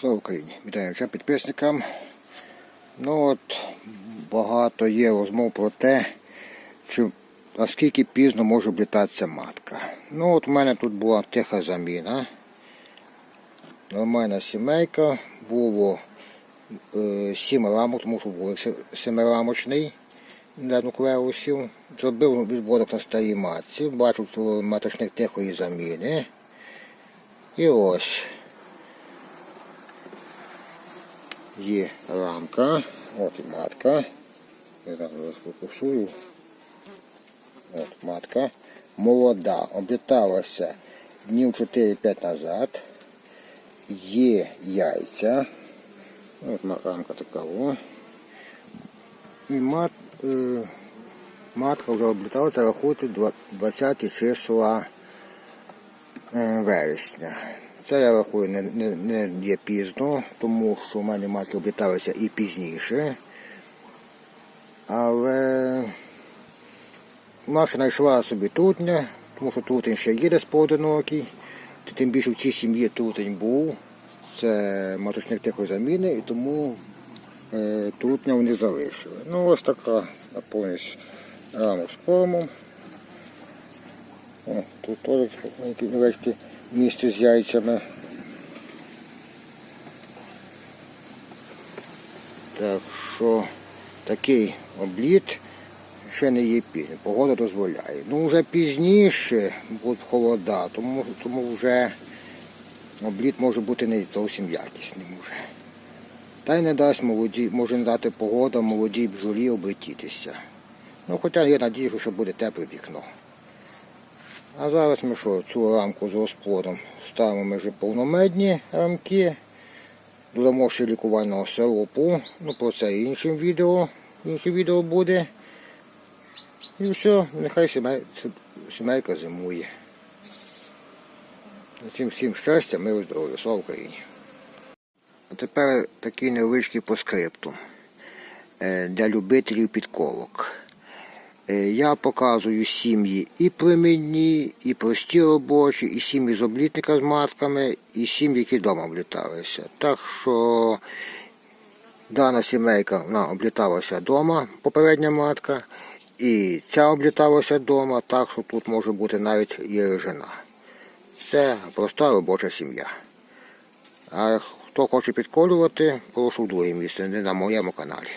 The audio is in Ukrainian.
Слава Україні! Вітаю всім підписникам. Ну от багато є розмов про те, що наскільки пізно може облітатися матка. Ну от у мене тут була тиха заміна. Нормальна сімейка, було е, сім рамок, тому що був семирамочний для нуклеусів. Зробив відводок на старій матці, що маточник тихої заміни. І ось. Є рамка, от і матка. Я зараз фокусую. От матка. Молода, обліталася днів 4-5 назад. Є яйця. От рамка така. О. І мат, е, матка вже обліталася, рахуйте 20 числа е, вересня. Це я рахую не, не, не є пізно, тому що в мене матки обліталися і пізніше. Але наша знайшла собі трутня, тому що трутень ще є десь поодинокий. Тим більше в цій сім'ї трутень був. Це маточник тихої заміни, і тому е, трутня вони залишили. Ну ось така повністю рамок з кормом. О, тут теж маленьке невеличке місце з яйцями. Так що такий обліт ще не є пізньо. Погода дозволяє. Ну вже пізніше будуть холода, тому, тому вже обліт може бути не зовсім якісним уже. Та й не дасть молоді, може не дати погода молодій бджолі облетітися. Ну хоча є надія, що буде тепле вікно. А зараз ми що, цю рамку з розплодом ставимо вже повномедні рамки. Додамо ще лікувального сиропу. Ну про це іншим відео. Інше відео буде. І все, нехай сімей, сімейка зимує. Всім всім щастя, миру здоров'я, слава Україні. А тепер такий невеличкий по скрипту е, для любителів підколок. Е, Я показую сім'ї і племінні, і прості робочі, і сім'ї з облітника з матками, і сім'ї, які вдома обліталися. Так що дана сімейка вона обліталася вдома, попередня матка, і ця обліталася вдома, так що тут може бути навіть і жена. Це проста робоча сім'я. А хто хоче підколювати, прошу в друге місце, не на моєму каналі.